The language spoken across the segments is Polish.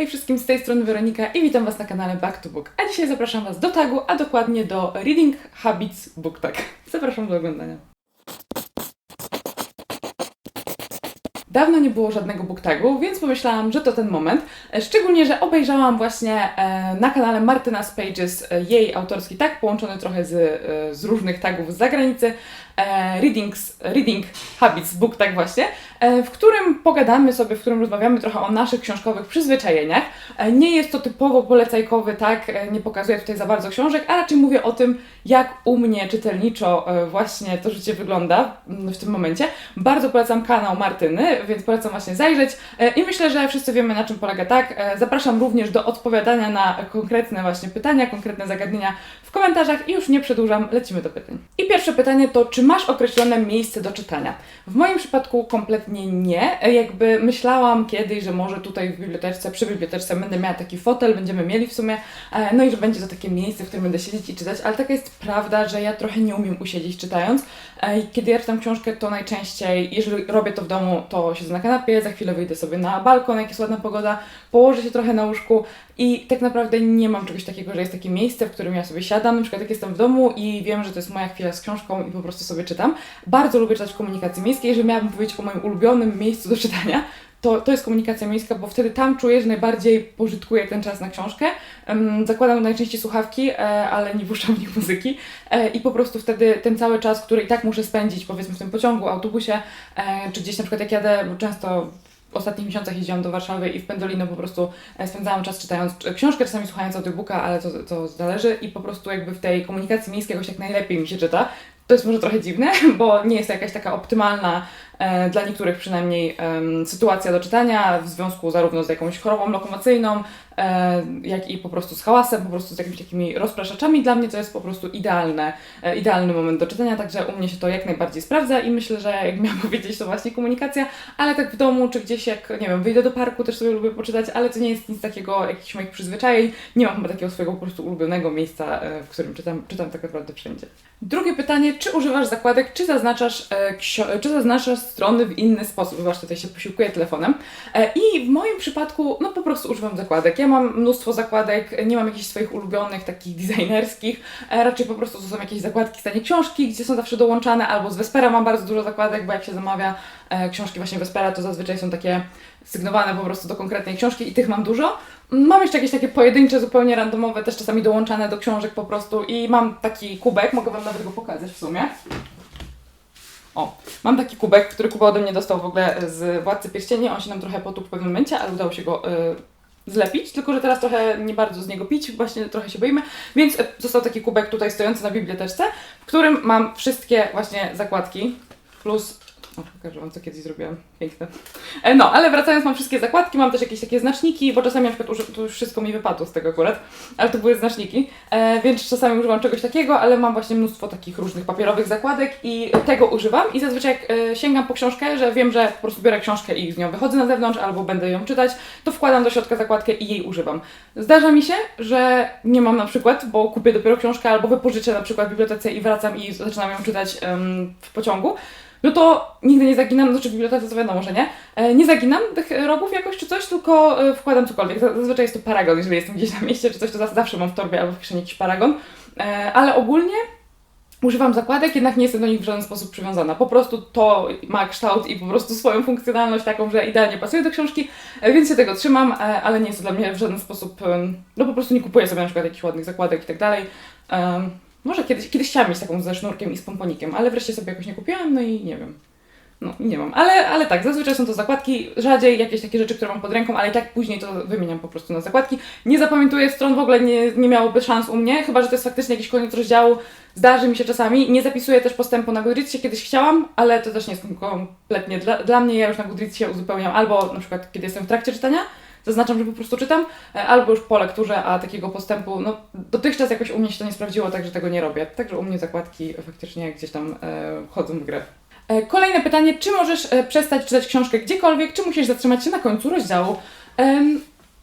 Hej wszystkim, z tej strony Weronika i witam Was na kanale Back to Book. A dzisiaj zapraszam Was do tagu, a dokładnie do Reading Habits Book Tag. Zapraszam do oglądania. Dawno nie było żadnego book tagu, więc pomyślałam, że to ten moment. Szczególnie, że obejrzałam właśnie e, na kanale Martyna Pages e, jej autorski tag, połączony trochę z, e, z różnych tagów z zagranicy. E, readings, reading Habits Book Tag właśnie, e, w którym pogadamy sobie, w którym rozmawiamy trochę o naszych książkowych przyzwyczajeniach. E, Nie jest to typowo polecajkowy tag, e, nie pokazuję tutaj za bardzo książek, a raczej mówię o tym, jak u mnie czytelniczo właśnie to życie wygląda mm, w tym momencie. Bardzo polecam kanał Martyny, więc polecam właśnie zajrzeć i myślę, że wszyscy wiemy na czym polega tak. Zapraszam również do odpowiadania na konkretne właśnie pytania, konkretne zagadnienia w komentarzach i już nie przedłużam, lecimy do pytań. I pierwsze pytanie to, czy masz określone miejsce do czytania? W moim przypadku kompletnie nie. Jakby myślałam kiedyś, że może tutaj w biblioteczce, przy biblioteczce będę miała taki fotel, będziemy mieli w sumie, e, no i że będzie to takie miejsce, w którym będę siedzieć i czytać, ale taka jest prawda, że ja trochę nie umiem usiedzieć czytając. Kiedy ja czytam książkę, to najczęściej, jeżeli robię to w domu, to siedzę na kanapie, za chwilę wyjdę sobie na balkon, jak jest ładna pogoda, położę się trochę na łóżku i tak naprawdę nie mam czegoś takiego, że jest takie miejsce, w którym ja sobie siadam, na przykład jak jestem w domu i wiem, że to jest moja chwila z książką i po prostu sobie czytam. Bardzo lubię czytać w komunikacji miejskiej, jeżeli miałabym powiedzieć o moim ulubionym miejscu do czytania, to, to jest komunikacja miejska, bo wtedy tam czuję, że najbardziej pożytkuję ten czas na książkę. Zakładam najczęściej słuchawki, e, ale nie puszczam w nich muzyki e, i po prostu wtedy ten cały czas, który i tak muszę spędzić, powiedzmy w tym pociągu, autobusie, e, czy gdzieś na przykład jak jadę, bo często w ostatnich miesiącach jeździłam do Warszawy i w Pendolino po prostu spędzałam czas czytając książkę, czasami słuchając audiobooka, ale to, to zależy i po prostu jakby w tej komunikacji miejskiej jakoś tak najlepiej mi się czyta. To jest może trochę dziwne, bo nie jest to jakaś taka optymalna dla niektórych przynajmniej sytuacja do czytania w związku zarówno z jakąś chorobą lokomocyjną, e, jak i po prostu z hałasem, po prostu z jakimiś takimi rozpraszaczami. Dla mnie to jest po prostu idealne, e, idealny moment do czytania, także u mnie się to jak najbardziej sprawdza i myślę, że jak miałam powiedzieć, to właśnie komunikacja, ale tak w domu czy gdzieś jak, nie wiem, wyjdę do parku, też sobie lubię poczytać, ale to nie jest nic takiego, jakichś moich przyzwyczajeń. Nie mam chyba takiego swojego po prostu ulubionego miejsca, e, w którym czytam, czytam tak naprawdę wszędzie. Drugie pytanie, czy używasz zakładek, czy zaznaczasz, e, czy zaznaczasz strony w inny sposób? Wybacz, tutaj się posiłkuję telefonem. E, I w moim przypadku, no po prostu używam zakładek. Ja mam mnóstwo zakładek, nie mam jakichś swoich ulubionych, takich designerskich. E, raczej po prostu to są jakieś zakładki w stanie książki, gdzie są zawsze dołączane, albo z Vespera mam bardzo dużo zakładek, bo jak się zamawia e, książki właśnie Vespera, to zazwyczaj są takie sygnowane po prostu do konkretnej książki i tych mam dużo. Mam jeszcze jakieś takie pojedyncze, zupełnie randomowe, też czasami dołączane do książek po prostu i mam taki kubek, mogę Wam nawet go pokazać w sumie. O, mam taki kubek, który Kuba ode mnie dostał w ogóle z Władcy Pierścieni, on się nam trochę potłukł w pewnym momencie, ale udało się go y, zlepić, tylko że teraz trochę nie bardzo z niego pić, właśnie trochę się boimy, więc y, został taki kubek tutaj stojący na biblioteczce, w którym mam wszystkie właśnie zakładki, plus pokażę Wam, co kiedyś zrobiłam. Piękne. E, No, ale wracając, mam wszystkie zakładki, mam też jakieś takie znaczniki, bo czasami na przykład uży- to już wszystko mi wypadło z tego akurat, ale to były znaczniki, e, więc czasami używam czegoś takiego, ale mam właśnie mnóstwo takich różnych papierowych zakładek i tego używam i zazwyczaj jak e, sięgam po książkę, że wiem, że po prostu biorę książkę i z nią wychodzę na zewnątrz albo będę ją czytać, to wkładam do środka zakładkę i jej używam. Zdarza mi się, że nie mam na przykład, bo kupię dopiero książkę albo wypożyczę na przykład w bibliotece i wracam i zaczynam ją czytać em, w pociągu, no to nigdy nie zaginam, znaczy w bibliotece to wiadomo, że nie, e, nie zaginam tych rogów jakoś czy coś, tylko e, wkładam cokolwiek. Za- Zazwyczaj jest to paragon, jeżeli jestem gdzieś na mieście czy coś, to za- zawsze mam w torbie albo w kieszeni jakiś paragon, E, ale ogólnie używam zakładek, jednak nie jestem do nich w żaden sposób przywiązana. Po prostu to ma kształt i po prostu swoją funkcjonalność taką, że idealnie pasuje do książki, więc się tego trzymam, ale nie jest to dla mnie w żaden sposób, no po prostu nie kupuję sobie na przykład jakichś ładnych zakładek i tak dalej. Może kiedyś, kiedyś chciałam mieć taką ze sznurkiem i z pomponikiem, ale wreszcie sobie jakoś nie kupiłam, no i nie wiem. No, nie mam. Ale, ale tak, zazwyczaj są to zakładki, rzadziej jakieś takie rzeczy, które mam pod ręką, ale i tak później to wymieniam po prostu na zakładki. Nie zapamiętuję stron, w ogóle nie, nie miałoby szans u mnie, chyba że to jest faktycznie jakiś koniec rozdziału. Zdarzy mi się czasami. Nie zapisuję też postępu na Goodreadsie, kiedyś chciałam, ale to też nie jest kompletnie dla, dla mnie. Ja już na Goodreadsie uzupełniam albo na przykład kiedy jestem w trakcie czytania, zaznaczam, że po prostu czytam, e, albo już po lekturze, a takiego postępu, no dotychczas jakoś u mnie się to nie sprawdziło, także tego nie robię. Także u mnie zakładki faktycznie gdzieś tam e, wchodzą w grę. E, Kolejne pytanie, czy możesz e, przestać czytać książkę gdziekolwiek, czy musisz zatrzymać się na końcu rozdziału?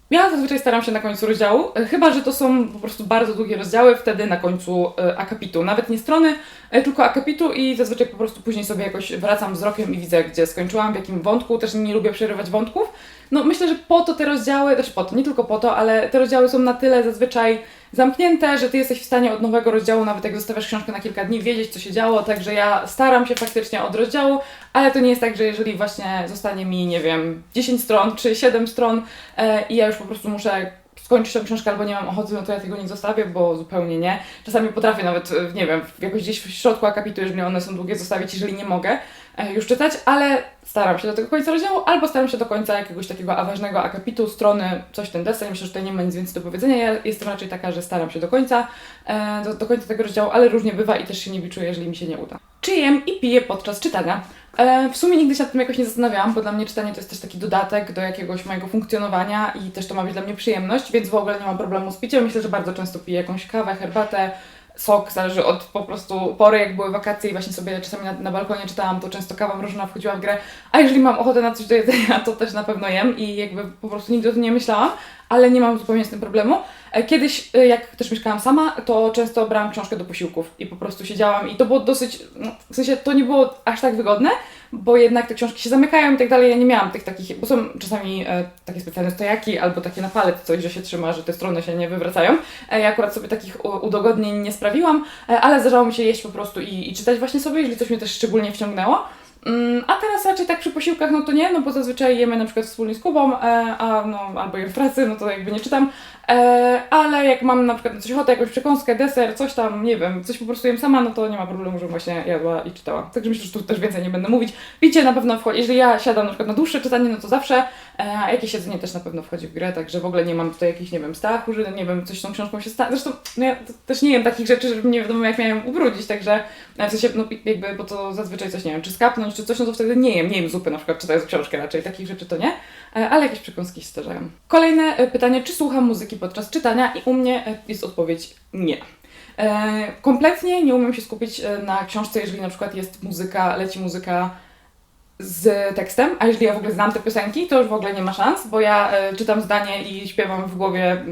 Ja zazwyczaj staram się na końcu rozdziału, e, chyba że to są po prostu bardzo długie rozdziały, wtedy na końcu e, akapitu. Nawet nie strony, tylko akapitu i zazwyczaj po prostu później sobie jakoś wracam wzrokiem i widzę, gdzie skończyłam, w jakim wątku. Też nie lubię przerywać wątków. No myślę, że po to te rozdziały, też po to, nie tylko po to, ale te rozdziały są na tyle zazwyczaj zamknięte, że ty jesteś w stanie od nowego rozdziału, nawet jak zostawiasz książkę na kilka dni, wiedzieć, co się działo, także ja staram się faktycznie od rozdziału, ale to nie jest tak, że jeżeli właśnie zostanie mi, nie wiem, 10 stron czy 7 stron e, i ja już po prostu muszę skończyć tą książkę albo nie mam ochoty, no to ja tego nie zostawię, bo zupełnie nie. Czasami potrafię nawet, e, nie wiem, jakoś gdzieś w środku akapitu, jeżeli one są długie, zostawić, jeżeli nie mogę już czytać, ale staram się do tego końca rozdziału, albo staram się do końca jakiegoś takiego ważnego akapitu, strony, coś ten deseń. Myślę, że tutaj nie ma nic więcej do powiedzenia. Ja jestem raczej taka, że staram się do końca, e, do, do końca tego rozdziału, ale różnie bywa i też się nie biczuję, jeżeli mi się nie uda. Czy jem i piję podczas czytania? E, w sumie nigdy się nad tym jakoś nie zastanawiałam, bo dla mnie czytanie to jest też taki dodatek do jakiegoś mojego funkcjonowania i też to ma być dla mnie przyjemność, więc w ogóle nie mam problemu z piciem. Myślę, że bardzo często piję jakąś kawę, herbatę, sok, zależy od po prostu pory, jak były wakacje i właśnie sobie czasami na, na balkonie czytałam, to często kawa mrożona wchodziła w grę, a jeżeli mam ochotę na coś do jedzenia, to też na pewno jem i jakby po prostu nigdy o tym nie myślałam, ale nie mam zupełnie z tym problemu. E, Kiedyś, e, jak też mieszkałam sama, to często brałam książkę do posiłków i po prostu siedziałam i to było dosyć, no, w sensie to nie było aż tak wygodne, bo jednak te książki się zamykają i tak dalej. Ja nie miałam tych takich, bo są czasami e, takie specjalne stojaki albo takie na palec coś, że się trzyma, że te strony się nie wywracają. E, ja akurat sobie takich udogodnień nie sprawiłam, e, ale zdarzało mi się jeść po prostu i, i czytać właśnie sobie, jeżeli coś mnie też szczególnie wciągnęło. Mm, A teraz raczej tak przy posiłkach, no to nie, no bo zazwyczaj jemy na przykład wspólnie z Kubą, e, a no albo jem w pracy, no to jakby nie czytam, e, ale jak mam na przykład coś ochotę, jakąś przekąskę, deser, coś tam, nie wiem, coś po prostu jem sama, no to nie ma problemu, żebym właśnie jadła i czytała. Także myślę, że tu też więcej nie będę mówić. Picie na pewno wchodzi, jeżeli ja siadam na przykład na dłuższe czytanie, no to zawsze, e, a jakieś jedzenie też na pewno wchodzi w grę, także w ogóle nie mam tutaj jakichś, nie wiem, strachu, że nie wiem, coś tą książką się stanie. Zresztą no ja też nie jem takich rzeczy, żeby nie wiadomo jak miałem ubrudzić, także w sensie, no jakby, bo to zazwyczaj coś, nie wiem, czy skapnąć, czy coś, no to wtedy nie jem, nie jem zupy na przykład, czytając książkę raczej, takich rzeczy to nie, e, ale jakieś przekąski się. Kolejne e, pytanie, czy słucham muzyki podczas czytania i u mnie e, jest odpowiedź nie. Kompletnie nie umiem się skupić na książce, jeżeli na przykład jest muzyka, leci muzyka z tekstem, a jeżeli ja w ogóle znam te piosenki, to już w ogóle nie ma szans, bo ja czytam zdanie i śpiewam w głowie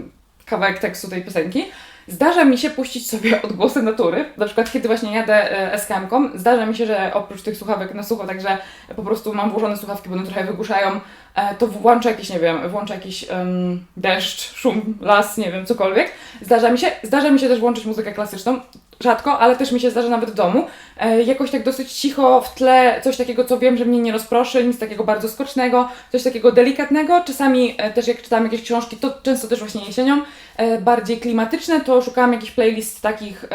kawałek tekstu tej piosenki. Zdarza mi się puścić sobie odgłosy natury, na przykład kiedy właśnie jadę e, SKM-ką, zdarza mi się, że oprócz tych słuchawek na sucho, także po prostu mam włożone słuchawki, bo one trochę wygłuszają, e, to włączę jakiś, nie wiem, włączę jakiś em, deszcz, szum, las, nie wiem, cokolwiek. Zdarza mi się, zdarza mi się też włączyć muzykę klasyczną, rzadko, ale też mi się zdarza nawet w domu. E, jakoś tak dosyć cicho w tle, coś takiego, co wiem, że mnie nie rozproszy, nic takiego bardzo skocznego, coś takiego delikatnego. Czasami e, też jak czytam jakieś książki, to często też właśnie jesienią, e, bardziej klimatyczne, to szukałam jakichś playlist takich,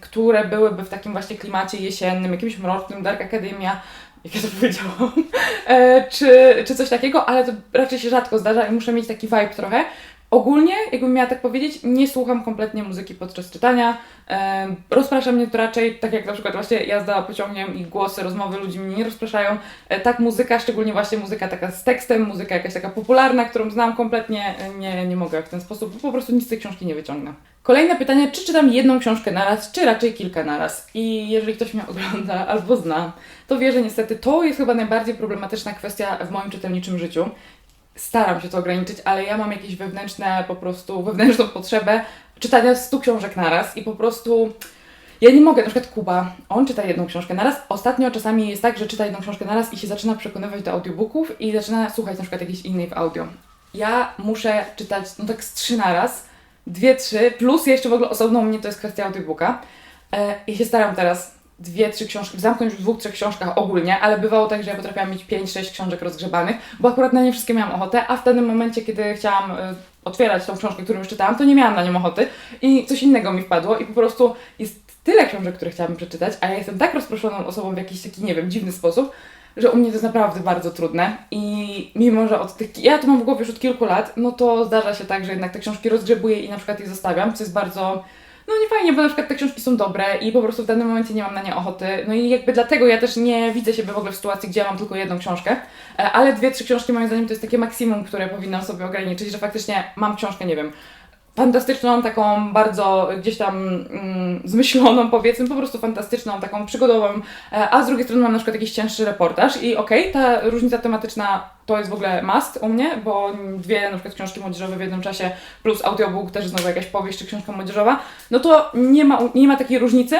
które byłyby w takim właśnie klimacie jesiennym, jakimś mrocznym, Dark Academia, jak ja to powiedziałam, e, czy, czy coś takiego, ale to raczej się rzadko zdarza i muszę mieć taki vibe trochę. Ogólnie, jakbym miała tak powiedzieć, nie słucham kompletnie muzyki podczas czytania. Rozprasza mnie to raczej, tak jak na przykład właśnie jazda pociągiem i głosy, rozmowy ludzi mnie nie rozpraszają. E, tak muzyka, szczególnie właśnie muzyka taka z tekstem, muzyka jakaś taka popularna, którą znam kompletnie, e, nie, nie mogę w ten sposób, bo po prostu nic z tej książki nie wyciągnę. Kolejne pytanie, czy czytam jedną książkę naraz, czy raczej kilka naraz? I jeżeli ktoś mnie ogląda albo zna, to wie, że niestety to jest chyba najbardziej problematyczna kwestia w moim czytelniczym życiu staram się to ograniczyć, ale ja mam jakieś wewnętrzne, po prostu wewnętrzną potrzebę czytania 100 książek naraz i po prostu ja nie mogę, na przykład Kuba, on czyta jedną książkę naraz. Ostatnio czasami jest tak, że czyta jedną książkę naraz i się zaczyna przekonywać do audiobooków i zaczyna słuchać na przykład jakiejś innej w audio. Ja muszę czytać, no tak z trzy naraz, dwie, trzy, plus jeszcze w ogóle osobno u mnie to jest kwestia audiobooka. E, I się staram teraz dwie, trzy książki, zamknąć w dwóch, trzech książkach ogólnie, ale bywało tak, że ja potrafiłam mieć pięć, sześć książek rozgrzebanych, bo akurat na nie wszystkie miałam ochotę, a w pewnym momencie, kiedy chciałam y, otwierać tą książkę, którą już czytałam, to nie miałam na nią ochoty i coś innego mi wpadło i po prostu jest tyle książek, które chciałabym przeczytać, a ja jestem tak rozproszoną osobą w jakiś taki, nie wiem, dziwny sposób, że u mnie to jest naprawdę bardzo trudne i mimo, że od tych, ja to mam w głowie już od kilku lat, no to zdarza się tak, że jednak te książki rozgrzebuję i na przykład je zostawiam, co jest bardzo no nie fajnie, bo na przykład te książki są dobre i po prostu w danym momencie nie mam na nie ochoty. No i jakby dlatego ja też nie widzę siebie w ogóle w sytuacji, gdzie ja mam tylko jedną książkę, E, ale dwie, trzy książki moim zdaniem to jest takie maksimum, które powinnam sobie ograniczyć, że faktycznie mam książkę, nie wiem, fantastyczną, taką bardzo gdzieś tam mm, zmyśloną, powiedzmy, po prostu fantastyczną, taką przygodową, e, a z drugiej strony mam na przykład jakiś cięższy reportaż i okej, ta różnica tematyczna to jest w ogóle must u mnie, bo dwie na przykład książki młodzieżowe w jednym czasie plus audiobook, też znowu jakaś powieść czy książka młodzieżowa, no to nie ma, nie ma takiej różnicy,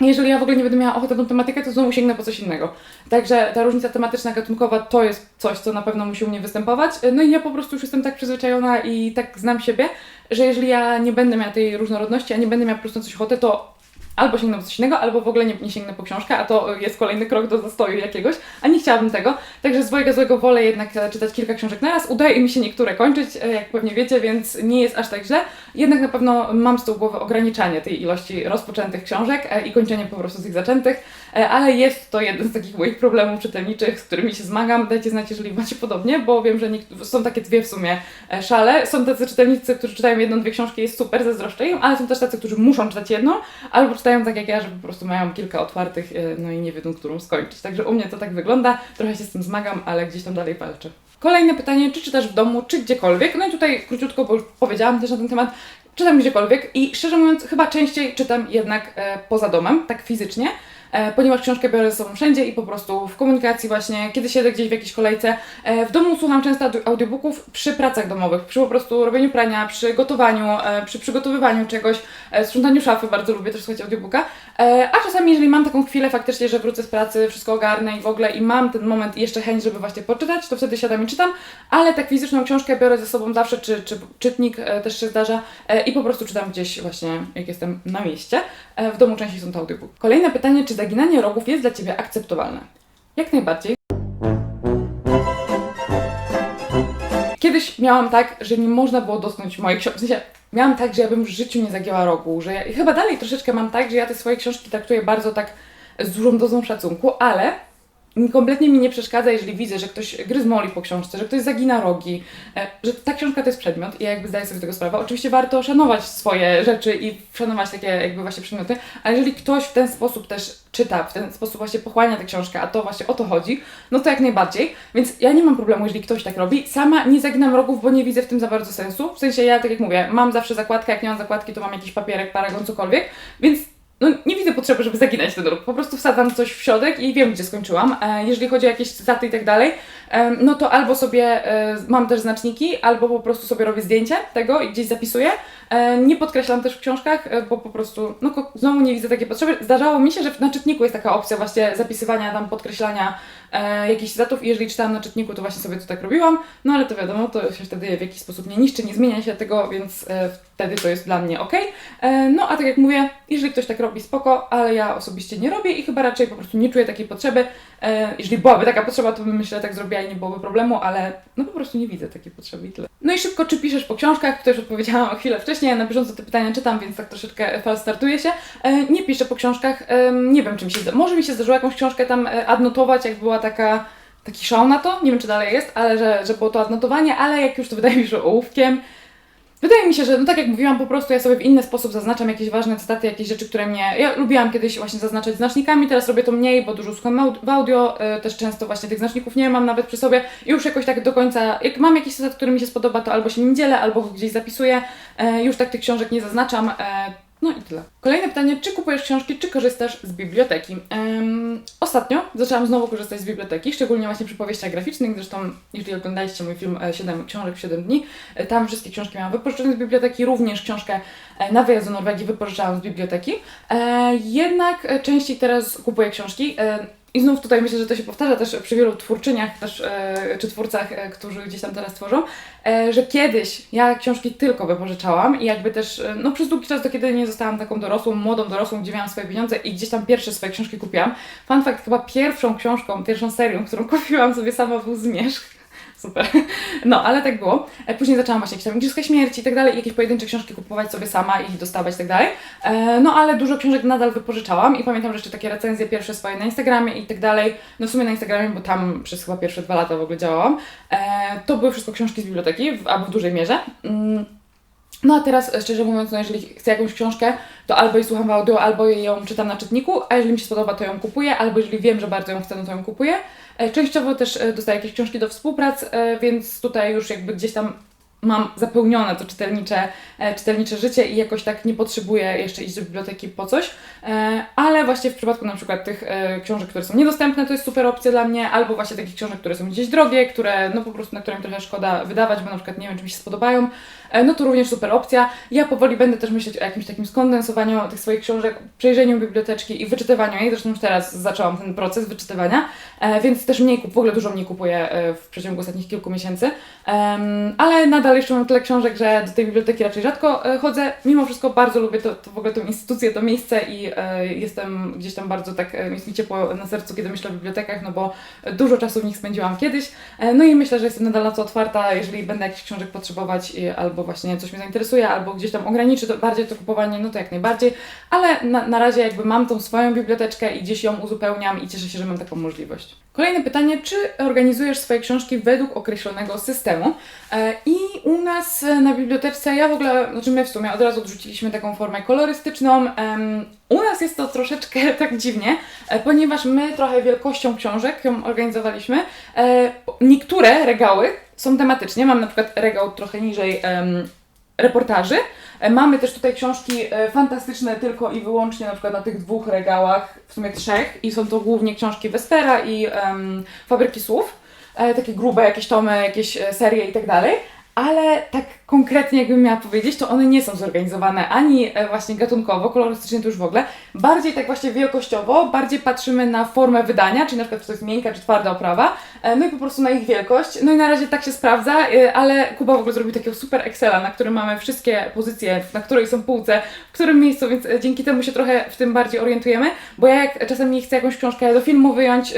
jeżeli ja w ogóle nie będę miała ochoty na tą tematykę, to znowu sięgnę po coś innego. Także ta różnica tematyczna, gatunkowa to jest coś, co na pewno musi u mnie występować. No i ja po prostu już jestem tak przyzwyczajona i tak znam siebie, że jeżeli ja nie będę miała tej różnorodności, a nie będę miała po prostu coś ochoty, to albo sięgnę po coś innego, albo w ogóle nie, nie sięgnę po książkę, a to jest kolejny krok do zastoju jakiegoś, a nie chciałabym tego. Także z swojego złego wolę jednak e, czytać kilka książek na raz. Udaje mi się niektóre kończyć, e, jak pewnie wiecie, więc nie jest aż tak źle. Jednak na pewno mam z tyłu głowy ograniczanie tej ilości rozpoczętych książek e, i kończenie po prostu tych zaczętych, ale jest to jeden z takich moich problemów czytelniczych, z którymi się zmagam. Dajcie znać, jeżeli macie podobnie, bo wiem, że są takie dwie w sumie szale. Są tacy czytelnicy, którzy czytają jedną, dwie książki, jest super, zazdroszczę im, ale są też tacy, którzy muszą czytać jedną, albo czytają tak jak ja, że po prostu mają kilka otwartych, no i nie wiedzą, którą skończyć. Także u mnie to tak wygląda, trochę się z tym zmagam, ale gdzieś tam dalej walczę. Kolejne pytanie, czy czytasz w domu, czy gdziekolwiek? No i tutaj króciutko, bo już powiedziałam też na ten temat, czytam gdziekolwiek i szczerze mówiąc, chyba częściej czytam jednak e, poza domem, tak fizycznie. E, ponieważ książkę biorę ze sobą wszędzie i po prostu w komunikacji właśnie, kiedy siedzę gdzieś w jakiejś kolejce. E, w domu słucham często audiobooków przy pracach domowych, przy po prostu robieniu prania, przy gotowaniu, e, przy przygotowywaniu czegoś, sprzątaniu szafy, bardzo lubię też słuchać audiobooka. A czasami, jeżeli mam taką chwilę faktycznie, że wrócę z pracy, wszystko ogarnę i w ogóle i mam ten moment i jeszcze chęć, żeby właśnie poczytać, to wtedy siadam i czytam, ale tak fizyczną książkę biorę ze sobą zawsze, czy, czy czytnik też się zdarza i po prostu czytam gdzieś właśnie, jak jestem na mieście. W domu częściej są to audiobook. Kolejne pytanie, czy zaginanie rogów jest dla Ciebie akceptowalne? Jak najbardziej. Kiedyś miałam tak, że nie można było dotknąć mojej książki. W sensie, miałam tak, że ja bym w życiu nie zagięła rogu, że ja, i chyba dalej troszeczkę mam tak, że ja te swoje książki traktuję bardzo tak z dużą dozą szacunku, ale kompletnie mi nie przeszkadza, jeżeli widzę, że ktoś gryzmoli po książce, że ktoś zagina rogi, e, że ta książka to jest przedmiot i ja jakby zdaję sobie z tego sprawę. Oczywiście warto szanować swoje rzeczy i szanować takie jakby właśnie przedmioty, ale jeżeli ktoś w ten sposób też czyta, w ten sposób właśnie pochłania tę książkę, a to właśnie o to chodzi, no to jak najbardziej. Więc ja nie mam problemu, jeżeli ktoś tak robi. Sama nie zaginam rogów, bo nie widzę w tym za bardzo sensu. W sensie ja, tak jak mówię, mam zawsze zakładkę, jak nie mam zakładki, to mam jakiś papierek, paragon, cokolwiek, więc no nie widzę potrzeby, żeby zaginać ten róg. Po prostu wsadzam coś w środek i wiem, gdzie skończyłam. E, jeżeli chodzi o jakieś cytaty i tak dalej, e, no to albo sobie e, mam też znaczniki, albo po prostu sobie robię zdjęcie tego i gdzieś zapisuję. Nie podkreślam też w książkach, bo po prostu, no znowu nie widzę takiej potrzeby. Zdarzało mi się, że na czytniku jest taka opcja właśnie zapisywania, tam podkreślania e, jakichś cytatów i jeżeli czytałam na czytniku, to właśnie sobie to tak robiłam, no ale to wiadomo, to się wtedy w jakiś sposób nie niszczy, nie zmienia się tego, więc e, wtedy to jest dla mnie ok. E, no a tak jak mówię, jeżeli ktoś tak robi, spoko, ale ja osobiście nie robię i chyba raczej po prostu nie czuję takiej potrzeby. E, jeżeli byłaby taka potrzeba, to bym myślę, tak zrobiła i nie byłoby problemu, ale no po prostu nie widzę takiej potrzeby i tyle. No i szybko, czy piszesz po książkach? To już odpowiedziałam chwilę wcześniej, ja na bieżąco te pytania czytam, więc tak troszeczkę fal startuje się. E, nie piszę po książkach, e, nie wiem czym się zda. Może mi się zdarzyło jakąś książkę tam e, adnotować, jak była taka taki szał na to, nie wiem czy dalej jest, ale że, że było to adnotowanie, ale jak już to wydaje mi się, że ołówkiem, Wydaje mi się, że no tak jak mówiłam, po prostu ja sobie w inny sposób zaznaczam jakieś ważne cytaty, jakieś rzeczy, które mnie. Ja lubiłam kiedyś właśnie zaznaczać znacznikami, teraz robię to mniej, bo dużo słucham w audio, yy, też często właśnie tych znaczników nie mam nawet przy sobie już jakoś tak do końca. Jak mam jakiś cytat, który mi się spodoba, to albo się nim dzielę, albo gdzieś zapisuję. Yy, już tak tych książek nie zaznaczam. Yy, no i tyle. Kolejne pytanie, czy kupujesz książki, czy korzystasz z biblioteki? Ostatnio zaczęłam znowu korzystać z biblioteki, szczególnie właśnie przy powieściach graficznych, zresztą jeżeli oglądaliście mój film 7 e, książek w 7 dni, e, tam wszystkie książki miałam wypożyczone z biblioteki, również książkę e, na wyjazd do Norwegii wypożyczałam z biblioteki. jednak częściej teraz kupuję książki. I znów tutaj myślę, że to się powtarza też przy wielu twórczyniach też, e, czy twórcach, e, którzy gdzieś tam teraz tworzą, e, że kiedyś ja książki tylko wypożyczałam i jakby też, no przez długi czas, do kiedy nie zostałam taką dorosłą, młodą dorosłą, gdzie miałam swoje pieniądze i gdzieś tam pierwsze swoje książki kupiłam. Fun fact, chyba pierwszą książką, pierwszą serią, którą kupiłam sobie sama był Zmierzch super. No, ale tak było. E, później zaczęłam właśnie jakieś tam Igrzyska Śmierci i tak dalej, jakieś pojedyncze książki kupować sobie sama i dostawać i tak dalej. E, no, ale dużo książek nadal wypożyczałam i pamiętam, że jeszcze takie recenzje pierwsze swoje na Instagramie i tak dalej. No w sumie na Instagramie, bo tam przez chyba pierwsze dwa lata w ogóle działałam. E, to były wszystko książki z biblioteki, albo w dużej mierze. No a teraz, szczerze mówiąc, no jeżeli chcę jakąś książkę, to albo jej słucham w audio, albo ją czytam na czytniku, a jeżeli mi się spodoba, to ją kupuję, albo jeżeli wiem, że bardzo ją chcę, no to ją kupuję. E, częściowo też e, dostaję jakieś książki do współprac, e, więc tutaj już jakby gdzieś tam mam zapełnione to czytelnicze, e, czytelnicze życie i jakoś tak nie potrzebuję jeszcze iść do biblioteki po coś. E, ale właśnie w przypadku na przykład tych e, książek, które są niedostępne, to jest super opcja dla mnie, albo właśnie takich książek, które są gdzieś drogie, które no po prostu na które mi trochę szkoda wydawać, bo na przykład nie wiem, czy mi się spodobają, no to również super opcja. Ja powoli będę też myśleć o jakimś takim skondensowaniu tych swoich książek, przejrzeniu biblioteczki i wyczytywaniu jej. Zresztą już teraz zaczęłam ten proces wyczytywania, więc też mniej, w ogóle dużo mniej kupuję w przeciągu ostatnich kilku miesięcy. Ale nadal jeszcze mam tyle książek, że do tej biblioteki raczej rzadko e, chodzę. Mimo wszystko bardzo lubię to, to w ogóle tę instytucję, to miejsce i e, jestem gdzieś tam bardzo tak, e, jest mi ciepło na sercu, kiedy myślę o bibliotekach, no bo dużo czasu w nich spędziłam kiedyś. No i myślę, że jestem nadal na to otwarta, jeżeli będę jakichś książek potrzebować i, albo właśnie coś mnie zainteresuje, albo gdzieś tam ograniczy to bardziej to kupowanie, no to jak najbardziej. Ale na, na razie jakby mam tą swoją biblioteczkę i gdzieś ją uzupełniam i cieszę się, że mam taką możliwość. Kolejne pytanie, czy organizujesz swoje książki według określonego systemu? E, I u nas e, na bibliotece, ja w ogóle, znaczy my w sumie od razu odrzuciliśmy taką formę kolorystyczną. U nas jest to troszeczkę tak dziwnie, e, ponieważ my trochę wielkością książek ją organizowaliśmy. Niektóre regały są tematycznie, mam na przykład regał trochę niżej reportaży. E, Mamy też tutaj książki e, fantastyczne tylko i wyłącznie na przykład na tych dwóch regałach, w sumie trzech i są to głównie książki Wespera i em, Fabryki Słów. E, takie grube jakieś tomy, jakieś e, serie i tak dalej. Ale tak konkretnie jakbym miała powiedzieć, to one nie są zorganizowane ani e, właśnie gatunkowo, kolorystycznie to już w ogóle, bardziej tak właśnie wielkościowo, bardziej patrzymy na formę wydania, czyli na przykład czy to jest miękka czy twarda oprawa, e, no i po prostu na ich wielkość. No i na razie tak się sprawdza, e, ale Kuba w ogóle zrobił takiego super Excela, na którym mamy wszystkie pozycje, na której są półce, w którym miejscu, więc dzięki temu się trochę w tym bardziej orientujemy, bo ja jak czasami chcę jakąś książkę do filmu wyjąć,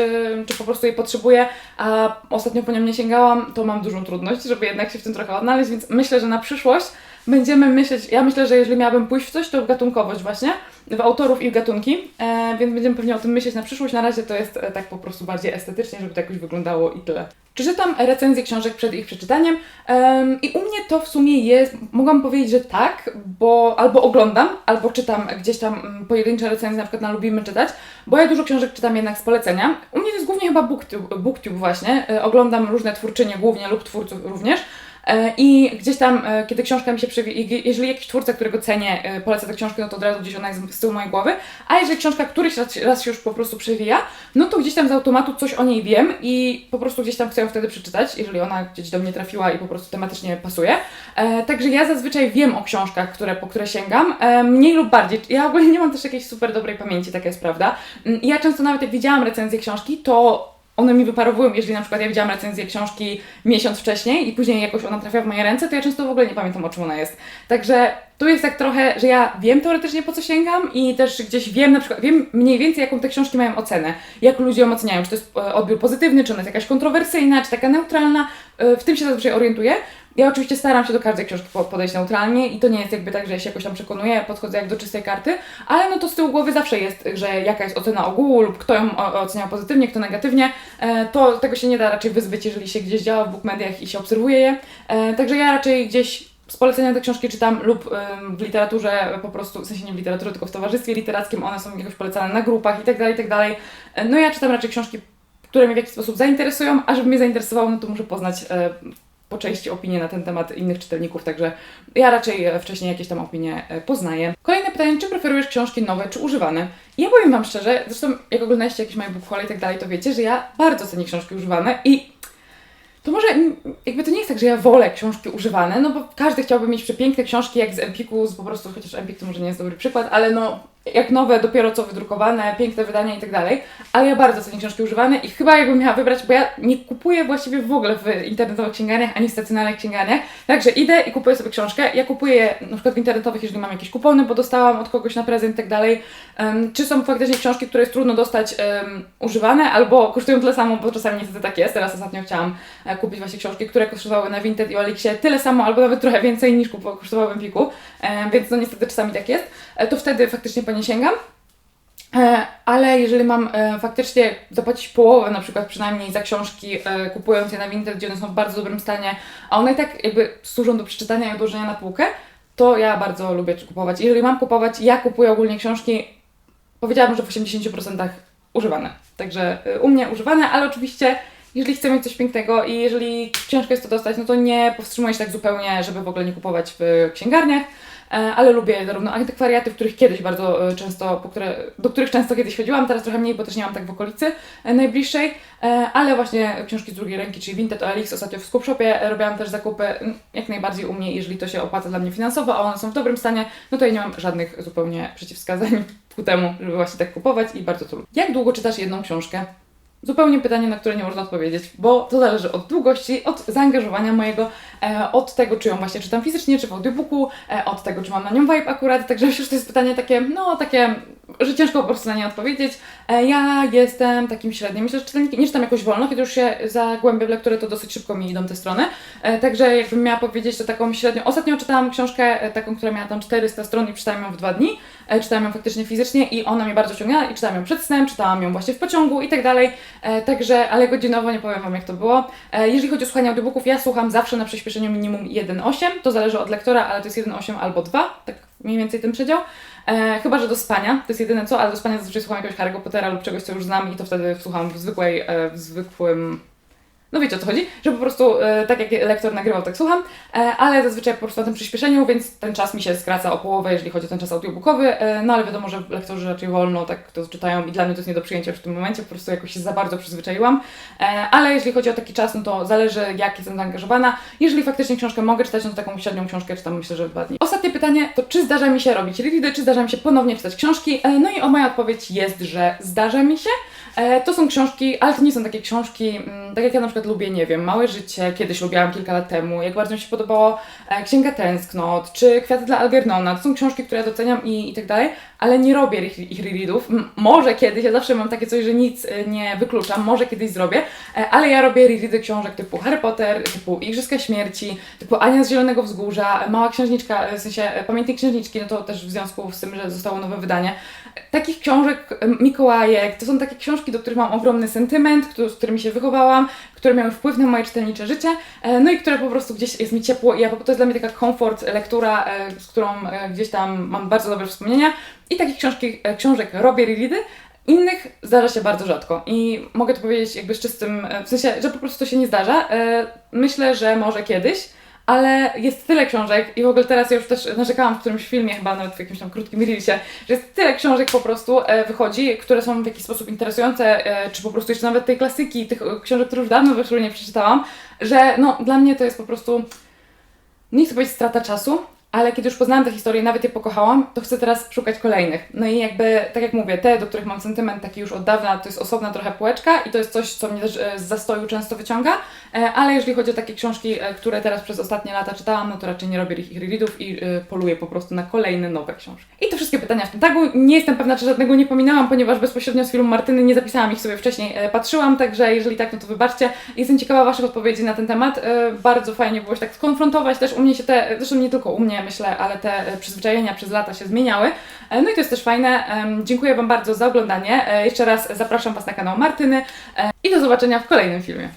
czy po prostu jej potrzebuję, a ostatnio po nią nie sięgałam, to mam dużą trudność, żeby jednak się w tym trochę odnaleźć, więc myślę, że na przyszłość będziemy myśleć, ja myślę, że jeżeli miałabym pójść w coś, to w gatunkowość właśnie, w autorów i w gatunki, e, więc będziemy pewnie o tym myśleć na przyszłość. Na razie to jest e, tak po prostu bardziej estetycznie, żeby to jakoś wyglądało i tyle. Czy czytam recenzje książek przed ich przeczytaniem? Em, I u mnie to w sumie jest, mogłam powiedzieć, że tak, bo albo oglądam, albo czytam gdzieś tam mm, pojedyncze recenzje, na przykład na Lubimy Czytać, bo ja dużo książek czytam jednak z polecenia. U mnie to jest głównie chyba booktube, booktube właśnie, E, oglądam różne twórczynie głównie lub twórców również. E, I gdzieś tam, e, kiedy książka mi się przewija, jeżeli jakiś twórca, którego cenię, e, poleca tę książkę, no to od razu gdzieś ona jest z tyłu mojej głowy. A jeżeli książka któryś raz, raz się już po prostu przewija, no to gdzieś tam z automatu coś o niej wiem i po prostu gdzieś tam chcę ją wtedy przeczytać, jeżeli ona gdzieś do mnie trafiła i po prostu tematycznie pasuje. E, także ja zazwyczaj wiem o książkach, które, po które sięgam, e, mniej lub bardziej. Ja ogólnie nie mam też jakiejś super dobrej pamięci, taka jest prawda. Mm, Ja często nawet jak widziałam recenzję książki, to one mi wyparowują, jeżeli na przykład ja widziałam recenzję książki miesiąc wcześniej i później jakoś ona trafia w moje ręce, to ja często w ogóle nie pamiętam o czym ona jest. Także tu jest tak trochę, że ja wiem teoretycznie po co sięgam i też gdzieś wiem na przykład, wiem mniej więcej jaką te książki mają ocenę, jak ludzie ją oceniają, czy to jest e, odbiór pozytywny, czy ona jest jakaś kontrowersyjna, czy taka neutralna, w tym się zazwyczaj orientuję. Ja oczywiście staram się do każdej książki po- podejść neutralnie i to nie jest jakby tak, że się jakoś tam przekonuję, podchodzę jak do czystej karty, ale no to z tyłu głowy zawsze jest, że jaka jest ocena ogółu lub kto ją oceniał pozytywnie, kto negatywnie, e, to tego się nie da raczej wyzbyć, jeżeli się gdzieś działa w bookmediach i się obserwuje je. E, Także ja raczej gdzieś z polecenia te książki czytam lub w literaturze po prostu, w sensie nie w literaturze, tylko w towarzystwie literackim, one są jakoś polecane na grupach i tak dalej, i tak dalej. E, No ja czytam raczej książki, które mnie w jakiś sposób zainteresują, a żeby mnie zainteresowało, no to muszę poznać e, po części opinie na ten temat innych czytelników, także ja raczej e, wcześniej jakieś tam opinie e, poznaję. Kolejne pytanie, czy preferujesz książki nowe czy używane? Ja powiem Wam szczerze, zresztą jak oglądaliście jakieś moje book i tak dalej, to wiecie, że ja bardzo cenię książki używane i to może jakby to nie jest tak, że ja wolę książki używane, no bo każdy chciałby mieć przepiękne książki jak z Empiku, z po prostu, chociaż Empik to może nie jest dobry przykład, ale no jak nowe, dopiero co wydrukowane, piękne wydania i tak dalej, ale ja bardzo cenię książki używane i chyba jakbym miała wybrać, bo ja nie kupuję właściwie w ogóle w internetowych księgarniach, ani w stacjonarnych księgarniach, także idę i kupuję sobie książkę, ja kupuję na przykład w internetowych, jeżeli mam jakieś kupony, bo dostałam od kogoś na prezent i tak dalej, Em, czy są faktycznie książki, które jest trudno dostać em, używane, albo kosztują tyle samo, bo czasami niestety tak jest, teraz ostatnio chciałam e, kupić właśnie książki, które kosztowały na Vinted i Olixie tyle samo, albo nawet trochę więcej niż kupo- kosztowały w Empiku, więc no niestety czasami tak jest, to wtedy faktycznie po nie sięgam. E, Ale jeżeli mam e, faktycznie zapłacić połowę, na przykład przynajmniej za książki, e, kupując je na Vinted, gdzie one są w bardzo dobrym stanie, a one i tak jakby służą do przeczytania i odłożenia na półkę, to ja bardzo lubię kupować. Jeżeli mam kupować, ja kupuję ogólnie książki, powiedziałabym, że w 80% używane. Także e, u mnie używane, ale oczywiście jeżeli chcę mieć coś pięknego i jeżeli ciężko jest to dostać, no to nie powstrzymuję się tak zupełnie, żeby w ogóle nie kupować w księgarniach. E, ale lubię zarówno antykwariaty, w których kiedyś bardzo e, często, które, do których często kiedyś chodziłam, teraz trochę mniej, bo też nie mam tak w okolicy e, najbliższej, ale właśnie książki z drugiej ręki, czyli Vinted OLX, ostatnio w Skupshopie robiłam też zakupy m, jak najbardziej u mnie, jeżeli to się opłaca dla mnie finansowo, a one są w dobrym stanie, no to ja nie mam żadnych zupełnie przeciwwskazań ku temu, żeby właśnie tak kupować i bardzo to lubię. Jak długo czytasz jedną książkę? Zupełnie pytanie, na które nie można odpowiedzieć, bo to zależy od długości, od zaangażowania mojego, e, od tego, czy ją właśnie czytam fizycznie, czy w audiobooku, e, od tego, czy mam na nią vibe akurat, także myślę, że to jest pytanie takie, no takie, że ciężko po prostu na nie odpowiedzieć. E, ja jestem takim średnim, myślę, że czytelnikiem, nie czytam jakoś wolno, kiedy już się zagłębię w lekturę, to dosyć szybko mi idą te strony, e, także jakbym miała powiedzieć, to taką średnią, ostatnio czytałam książkę e, taką, która miała tam 400 stron i czytałam ją w dwa dni, czytałam ją faktycznie fizycznie i ona mnie bardzo ciągnęła i czytałam ją przed snem, czytałam ją właśnie w pociągu i tak dalej, także, ale godzinowo nie powiem Wam jak to było. Jeżeli chodzi o słuchanie audiobooków, ja słucham zawsze na przyspieszeniu minimum 1.8, to zależy od lektora, ale to jest 1.8 albo 2, tak mniej więcej ten przedział. E, chyba, że do spania, to jest jedyne co, ale do spania zazwyczaj słucham jakiegoś Harry'ego Pottera lub czegoś, co już znam i to wtedy słucham w zwykłej, e, w zwykłym... No wiecie o co chodzi, że po prostu e, tak jak lektor nagrywał, tak słucham, e, ale zazwyczaj po prostu na tym przyspieszeniu, więc ten czas mi się skraca o połowę, jeżeli chodzi o ten czas audiobookowy, e, no ale wiadomo, że lektorzy raczej wolno tak to czytają i dla mnie to jest nie do przyjęcia w tym momencie, po prostu jakoś się za bardzo przyzwyczaiłam, e, ale jeżeli chodzi o taki czas, no to zależy jak jestem zaangażowana. Jeżeli faktycznie książkę mogę czytać, no to taką średnią książkę czytam myślę, że w dwa dni. Ostatnie pytanie to czy zdarza mi się robić reready, czy zdarza mi się ponownie czytać książki? E, no i o moja odpowiedź jest, że zdarza mi się. E, To są książki, ale to nie są takie książki, mm, tak jak ja na przykład lubię, nie wiem, Małe Życie, kiedyś lubiłam kilka lat temu, jak bardzo mi się podobało e, Księga Tęsknot, czy Kwiaty dla Algernona, to są książki, które ja doceniam i, i tak dalej, ale nie robię ich, ich Może kiedyś, ja zawsze mam takie coś, że nic e, nie wykluczam, może kiedyś zrobię, e, ale ja robię reready książek typu Harry Potter, typu Igrzyska Śmierci, typu Ania z Zielonego Wzgórza, Mała Księżniczka, e, w sensie Pamiętnik Księżniczki, no to też w związku z tym, że zostało nowe wydanie. Takich książek, Mikołajek, to są takie książki, do których mam ogromny sentyment, z którymi się wychowałam, które miały wpływ na moje czytelnicze życie, e, no i które po prostu gdzieś jest mi ciepło i ja, to jest dla mnie taka komfort lektura, e, z którą e, gdzieś tam mam bardzo dobre wspomnienia. I takich książki, książek robię reready, Innych zdarza się bardzo rzadko. I mogę to powiedzieć jakby z czystym, w sensie, że po prostu to się nie zdarza. Myślę, że może kiedyś, ale jest tyle książek i w ogóle teraz ja już też narzekałam w którymś filmie, chyba nawet w jakimś tam krótkim reelsie, że jest tyle książek po prostu e, wychodzi, które są w jakiś sposób interesujące, e, czy po prostu jeszcze nawet tej klasyki, tych książek, które już dawno wyszły, nie przeczytałam, że no dla mnie to jest po prostu, nie chcę powiedzieć strata czasu, ale kiedy już poznałam tę historię, nawet je pokochałam, to chcę teraz szukać kolejnych. No i jakby, tak jak mówię, te, do których mam sentyment taki już od dawna, to jest osobna trochę półeczka i to jest coś, co mnie też e, z zastoju często wyciąga, e, ale jeżeli chodzi o takie książki, e, które teraz przez ostatnie lata czytałam, no to raczej nie robię ich readów i poluję po prostu na kolejne nowe książki. I to wszystkie pytania w tym tagu. Nie jestem pewna, czy żadnego nie pominęłam, ponieważ bezpośrednio z filmu Martyny nie zapisałam ich sobie wcześniej, patrzyłam, także jeżeli tak, no to wybaczcie. Jestem ciekawa Waszych odpowiedzi na ten temat. Bardzo fajnie było się tak skonfrontować, też u mnie się te, zresztą nie tylko u mnie myślę, ale te e, przyzwyczajenia przez lata się zmieniały. E, no i to jest też fajne. Dziękuję Wam bardzo za oglądanie. E, jeszcze raz zapraszam Was na kanał Martyny i do zobaczenia w kolejnym filmie.